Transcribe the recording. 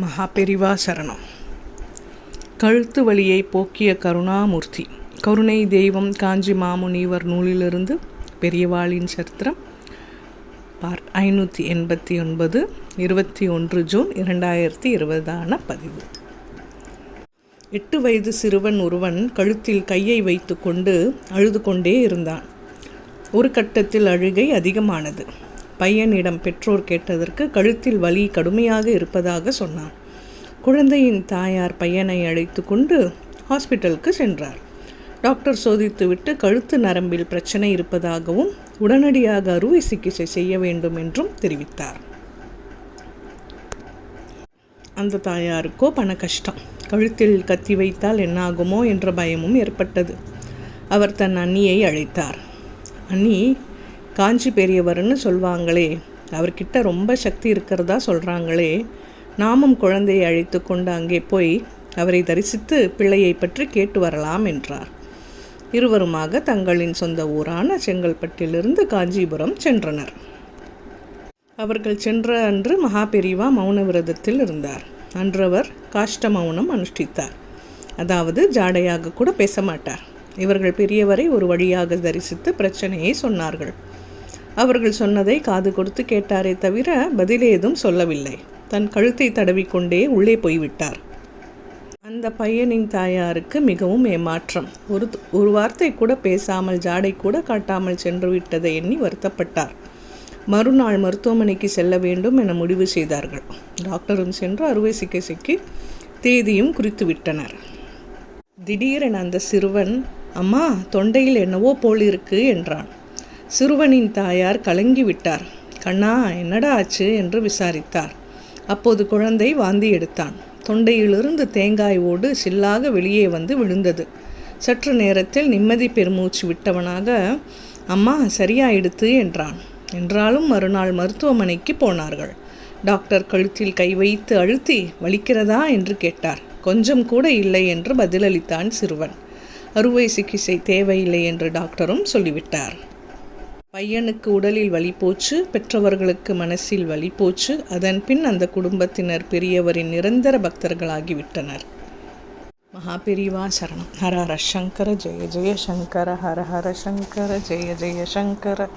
மகாபெரிவா சரணம். கழுத்து வழியை போக்கிய கருணாமூர்த்தி கருணை தெய்வம் காஞ்சி மாமுனிவர் நூலிலிருந்து பெரியவாளின் சரித்திரம் பார் ஐநூற்றி எண்பத்தி ஒன்பது இருபத்தி ஒன்று ஜூன் இரண்டாயிரத்தி இருபதான பதிவு. எட்டு வயது சிறுவன் ஒருவன் கழுத்தில் கையை வைத்துக்கொண்டு அழுது கொண்டே இருந்தான். ஒரு கட்டத்தில் அழுகை அதிகமானது. பையனிடம் பெற்றோர் கேட்டதற்கு கழுத்தில் வலி கடுமையாக இருப்பதாக சொன்னான். குழந்தையின் தாயார் பையனை அழைத்து கொண்டு ஹாஸ்பிட்டலுக்கு சென்றார். டாக்டர் சோதித்துவிட்டு கழுத்து நரம்பில் பிரச்சனை இருப்பதாகவும் உடனடியாக அறுவை சிகிச்சை செய்ய வேண்டும் என்றும் தெரிவித்தார். அந்த தாயாருக்கோ பண கஷ்டம். கழுத்தில் கத்தி வைத்தால் என்னாகுமோ என்ற பயமும் ஏற்பட்டது. அவர் தன் அண்ணியை அழைத்தார். அண்ணி காஞ்சி பெரியவர்னு சொல்வாங்களே அவர்கிட்ட ரொம்ப சக்தி இருக்கிறதா சொல்கிறாங்களே நாமும் குழந்தையை அழைத்து கொண்டு அங்கே போய் அவரை தரிசித்து பிள்ளையை பற்றி கேட்டு வரலாம் என்றார். இருவருமாக தங்களின் சொந்த ஊரான செங்கல்பட்டிலிருந்து காஞ்சிபுரம் சென்றனர். அவர்கள் சென்ற அன்று மகாபெரிவா மௌன விரதத்தில் இருந்தார். அன்றவர் காஷ்ட மௌனம் அனுஷ்டித்தார். அதாவது ஜாடையாக கூட பேச மாட்டார். இவர்கள் பெரியவரை ஒரு வழியாக தரிசித்து பிரச்சனையை சொன்னார்கள். அவர்கள் சொன்னதை காது கொடுத்து கேட்டாரே தவிர பதிலே ஏதும் சொல்லவில்லை. தன் கழுத்தை தடவிக்கொண்டே உள்ளே போய்விட்டார். அந்த பையனின் தாயாருக்கு மிகவும் ஏமாற்றம். ஒரு ஒரு வார்த்தை கூட பேசாமல் ஜாடை கூட காட்டாமல் சென்று விட்டதை எண்ணி வருத்தப்பட்டார். மறுநாள் மருத்துவமனைக்கு செல்ல வேண்டும் என முடிவு செய்தார்கள். டாக்டரும் சென்று அறுவை சிகிச்சைக்கு தேதியும் குறித்து விட்டனர். திடீரென அந்த சிறுவன் அம்மா தொண்டையில் என்னவோ போல் இருக்கு என்றான். சிறுவனின் தாயார் கலங்கி விட்டார் கண்ணா என்னடா ஆச்சு? என்று விசாரித்தார். அப்போது குழந்தை வாந்தி எடுத்தான். தொண்டையிலிருந்து தேங்காய் ஓடு சில்லாக வெளியே வந்து விழுந்தது. சற்று நேரத்தில் நிம்மதி பெருமூச்சு விட்டவனாக அம்மா சரியாயிடுத்து என்றான். என்றாலும் மறுநாள் மருத்துவமனைக்கு போனார்கள். டாக்டர் கழுத்தில் கை வைத்து அழுத்தி வலிக்கிறதா? என்று கேட்டார். கொஞ்சம் கூட இல்லை என்று பதிலளித்தான் சிறுவன். அறுவை சிகிச்சை தேவையில்லை என்று டாக்டரும் சொல்லிவிட்டார். பையனுக்கு உடலில் வலி போச்சு பெற்றவர்களுக்கு மனசில் வலி போச்சு. அதன் பின் அந்த குடும்பத்தினர் பெரியவரின் நிரந்தர பக்தர்களாகிவிட்டனர். மகாபெரிவா சரணம். ஹர ஹர சங்கர ஜெய ஜெய சங்கர ஹர ஹர சங்கர ஜெய ஜெய சங்கர.